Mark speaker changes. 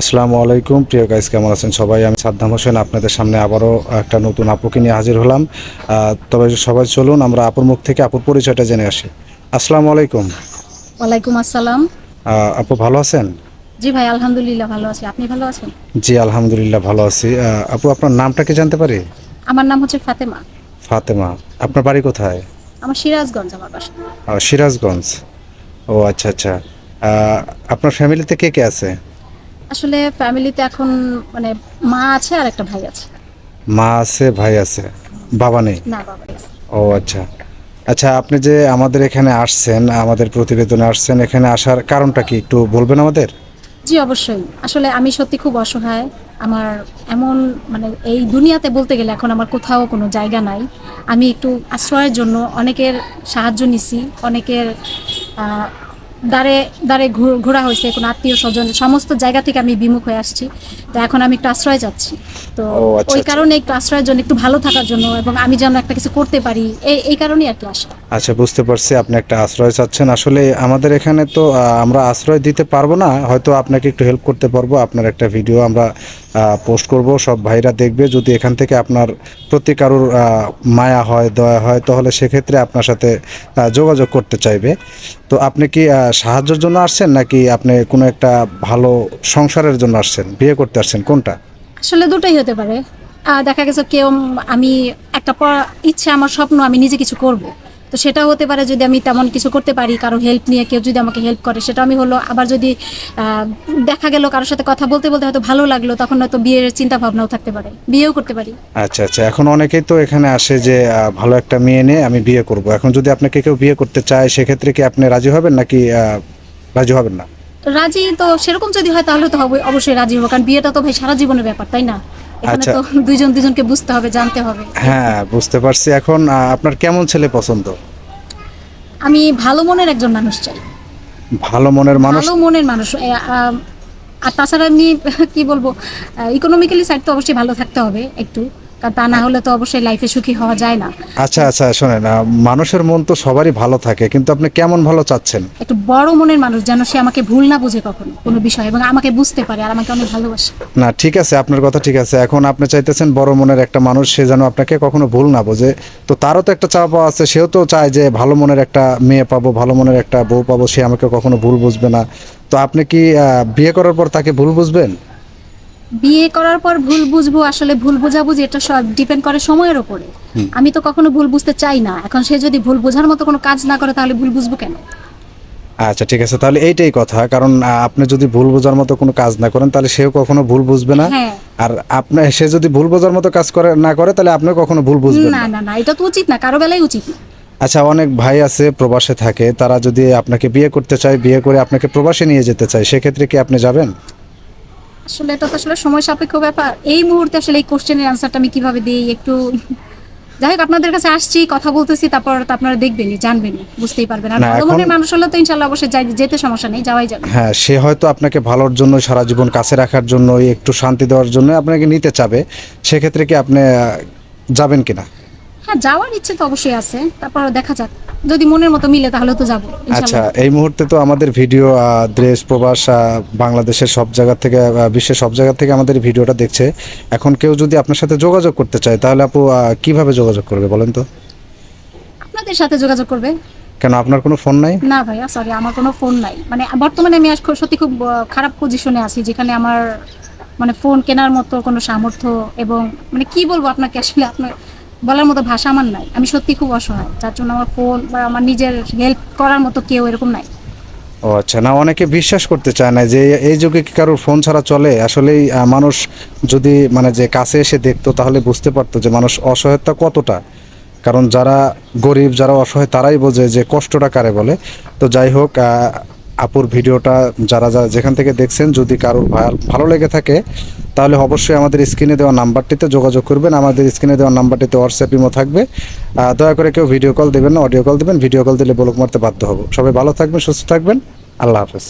Speaker 1: আসসালামু আলাইকুম। প্রিয় গাইস কেমন আছেন সবাই? আমি সাদ্দাম হোসেন আপনাদের সামনে আবারও একটা নতুন আপুকে নিয়ে হাজির হলাম। তবে সবাই চলুন আমরা আপুর মুখ থেকে আপুর পরিচয়টা জেনে আসি। আসসালামু আলাইকুম।
Speaker 2: ওয়ালাইকুম আসসালাম।
Speaker 1: আপু ভালো আছেন?
Speaker 2: জি ভাই আলহামদুলিল্লাহ ভালো আছি। আপনি ভালো আছেন?
Speaker 1: জি আলহামদুলিল্লাহ ভালো আছি। আপু আপনার নামটা কি জানতে পারি?
Speaker 2: আমার নাম হচ্ছে ফাতেমা।
Speaker 1: ফাতেমা। আপনার বাড়ি কোথায়?
Speaker 2: আমার সিরাজগঞ্জ আমার বাসা।
Speaker 1: সিরাজগঞ্জ। ও আচ্ছা আচ্ছা। আপনার ফ্যামিলিতে কে কে আছে?
Speaker 2: আসলে ফ্যামিলিতে এখন মানে মা আছে আর একটা ভাই আছে।
Speaker 1: মা আছে ভাই আছে। বাবা নেই?
Speaker 2: না বাবা নেই।
Speaker 1: ও আচ্ছা। আচ্ছা আপনি যে আমাদের এখানে আসছেন আমাদের প্রতিবেদনে আসছেন এখানে আসার কারণটা কি একটু বলবেন আমাদের?
Speaker 2: জি অবশ্যই। আসলে আমি সত্যি খুব অসহায়। আমার এমন মানে এই দুনিয়াতে বলতে গেলে এখন আমার কোথাও কোনো জায়গা নাই। আমি একটু আশ্রয়ের জন্য অনেকের সাহায্য নিছি অনেকের আহ, দ্বারে দ্বারে ঘোরা হয়েছে কোনো আত্মীয় স্বজন সমস্ত জায়গা থেকে আমি বিমুখ হয়ে আসছি। তো এখন আমি একটু আশ্রয় চাচ্ছি তো
Speaker 1: আচ্ছা,
Speaker 2: ওই
Speaker 1: আচ্ছা।
Speaker 2: কারণে একটু আশ্রয়ের জন্য একটু ভালো থাকার জন্য এবং আমি যেন একটা কিছু করতে পারি এই এই কারণেই আর কি আসা।
Speaker 1: আচ্ছা বুঝতে পারছি আপনি একটা আশ্রয় চাচ্ছেন। আসলে আমাদের এখানে তো আমরা আশ্রয় দিতে পারব না হয়তো আপনাকে একটু হেল্প করতে পারব। আপনার একটা ভিডিও আমরা পোস্ট করব সব ভাইরা দেখবে। যদি এখান থেকে আপনার প্রতি কারোর মায়া হয় দয়া হয় তাহলে সেক্ষেত্রে আপনার সাথে যোগাযোগ করতে চাইবে। তো আপনি কি সাহায্যের জন্য আসছেন নাকি আপনি কোনো একটা ভালো সংসারের জন্য আসছেন? বিয়ে করতে আসছেন কোনটা?
Speaker 2: আসলে দুটোই হতে পারে। দেখা গেছে কেউ আমি একটা ইচ্ছে আমার স্বপ্ন আমি নিজে কিছু করব। তো সেটা হতে পারে যদি আমি তেমন কিছু করতে পারি কারও হেল্প নিয়ে কেউ যদি আমাকে হেল্প করে সেটা আমি হলো আবার যদি দেখা গেল কারোর সাথে কথা বলতে বলতে হয়তো ভালো লাগল তখন হয়তো বিয়ের চিন্তা ভাবনাও থাকতে পারে। বিয়েও করতে পারি।
Speaker 1: আচ্ছা আচ্ছা এখন অনেকেই তো এখানে আসে যে ভালো একটা মেয়ে নিয়ে আমি বিয়ে করব। এখন যদি আপনাকে কেউ বিয়ে করতে চায় সেক্ষেত্রে কি আপনি রাজি হবেন নাকি রাজি হবেন না?
Speaker 2: রাজি তো সেরকম যদি হয় তাহলে তো হবে অবশ্যই রাজি হব। কারণ বিয়েটা তো ভাই সারা জীবনের ব্যাপার তাই না? এখানে
Speaker 1: আচ্ছা।
Speaker 2: তো দুইজন দুজনকে বুঝতে হবে জানতে হবে।
Speaker 1: হ্যাঁ বুঝতে পারছি। এখন আপনার কেমন ছেলে পছন্দ?
Speaker 2: আমি ভালো মনের একজন মানুষ চাই।
Speaker 1: ভালো মনের মানুষ?
Speaker 2: ভালো মনের মানুষ। আর তাছাড়া এমনি কি বলব ইকোনমিক্যালি সাইড তো অবশ্যই ভালো থাকতে হবে একটু। কারণ তা না হলে তো অবশ্যই লাইফে সুখী হওয়া যায় না।
Speaker 1: আচ্ছা আচ্ছা শোনেন মানুষের মন তো সবারই ভালো থাকে কিন্তু আপনি কেমন ভালো চাচ্ছেন?
Speaker 2: একটু বড় মনের মানুষ যেন সে আমাকে ভুল না বুঝে কখনো কোনো বিষয় এবং আমাকে বুঝতে পারে আর আমাকে অনেক ভালোবাসে।
Speaker 1: না ঠিক আছে আপনার কথা ঠিক আছে। এখন আপনি চাইতেছেন বড় মনের একটা মানুষ সে যেন আপনাকে কখনো ভুল না বোঝে। তো তারও তো একটা চাওয়া পাওয়া আছে সেও তো চায় যে ভালো মনের একটা মেয়ে পাবো ভালো মনের একটা বউ পাবো সে আমাকে কখনো ভুল বুঝবে না। তো আপনি কি বিয়ে করার পর তাকে ভুল বুঝবেন?
Speaker 2: বিয়ে করার পর ভুল বুঝব আসলে ভুল বোঝাবুঝি এটা সব ডিপেন্ড করে সময়ের ওপরে আমি তো কখনো ভুল বুঝতে চাই না। এখন সে যদি ভুল বোঝার মতো কোনো কাজ না করে তাহলে ভুল বুঝব কেন?
Speaker 1: আচ্ছা ঠিক আছে। তাহলে এইটাই কথা। কারণ আপনি যদি ভুল বোঝার মতো কোনো কাজ না করেন তাহলে সেও কখনো ভুল বুঝবে না।
Speaker 2: হ্যাঁ।
Speaker 1: আর আপনি সে যদি ভুল বোঝার মতো কাজ করে না করে তাহলে আপনি কখনো ভুল বুঝবেন
Speaker 2: না
Speaker 1: না।
Speaker 2: না না এটা তো উচিত না। কারও বেলায় উচিত
Speaker 1: আচ্ছা অনেক ভাই আছে প্রবাসে থাকে। তারা যদি আপনাকে বিয়ে করতে চায় বিয়ে করে আপনাকে প্রবাসে নিয়ে যেতে চায় সেক্ষেত্রে কি আপনি যাবেন?
Speaker 2: আসলে এটা তো আসলে সময় সাপেক্ষ ব্যাপার। এই মুহূর্তে আসলে এই কোশ্চেনের আনসারটা আমি কীভাবে দিই একটু যাই হোক আপনাদের কাছে আসছি কথা বলতেছি তারপর তো আপনারা দেখবেনই জানবেনই বুঝতেই পারবেন। আর ভালো মনের মানুষ হলে তো ইনশাল্লাহ অবশ্যই যাই যেতে সমস্যা নেই যাওয়াই যাবে।
Speaker 1: হ্যাঁ সে হয়তো আপনাকে ভালোর জন্য সারা জীবন কাছে রাখার জন্য একটু শান্তি দেওয়ার জন্য আপনাকে নিতে চাবে। সেক্ষেত্রে কি আপনি যাবেন কিনা?
Speaker 2: হ্যাঁ যাওয়ার ইচ্ছে তো অবশ্যই আছে। তারপর দেখা যাক। যদি মনের মতো মিলে তাহলে তো যাব
Speaker 1: আচ্ছা এই মুহূর্তে তো আমাদের ভিডিও দেশ প্রবাস বাংলাদেশের সব জায়গা থেকে বিশ্বের সব জায়গা থেকে আমাদের ভিডিওটা দেখছে। এখন কেউ যদি আপনার সাথে যোগাযোগ করতে চায় তাহলে আপু কীভাবে যোগাযোগ করবে বলেন তো?
Speaker 2: আপনাদের সাথে যোগাযোগ করবে।
Speaker 1: কেন আপনার কোনো ফোন নাই?
Speaker 2: না ভাইয়া সরি আমার কোনো ফোন নাই। মানে বর্তমানে আমি সত্যি খুব খারাপ পজিশনে আছি যেখানে আমার মানে ফোন কেনার মতো কোনো সামর্থ্য এবং মানে কি বলব আপনাকে আসলে? আপনার বলার মতো ভাষা আমার নাই। আমি সত্যি খুব অসহায়। যার জন্য আমার ফোন বা আমার নিজের হেল্প করার মতো কেউ এরকম নাই।
Speaker 1: ও আচ্ছা না, অনেকে বিশ্বাস করতে চায় না যে এই যুগে কি কারোর ফোন ছাড়া চলে? আসলেই মানুষ যদি মানে যে কাছে এসে দেখতো, তাহলে বুঝতে পারতো যে মানুষ অসহায়তা কতটা। কারণ যারা গরিব, যারা অসহায়, তারাই বোঝে যে কষ্টটা কারে বলে। তো যাই হোক আপুর ভিডিওটা যারা যারা যেখান থেকে দেখছেন, যদি কারোর ভালো লেগে থাকে তাহলে অবশ্যই আমাদের স্ক্রিনে দেওয়া নাম্বারটিতে যোগাযোগ করবেন। আমাদের স্ক্রিনে দেওয়া নাম্বারটিতে হোয়াটসঅ্যাপ ইমো থাকবে। দয়া করে কেউ ভিডিও কল দেবেন না অডিও কল দেবেন। ভিডিও কল দিলে ব্লক মারতে বাধ্য হব। সবাই ভালো থাকবেন, সুস্থ থাকবেন। আল্লাহ হাফেজ।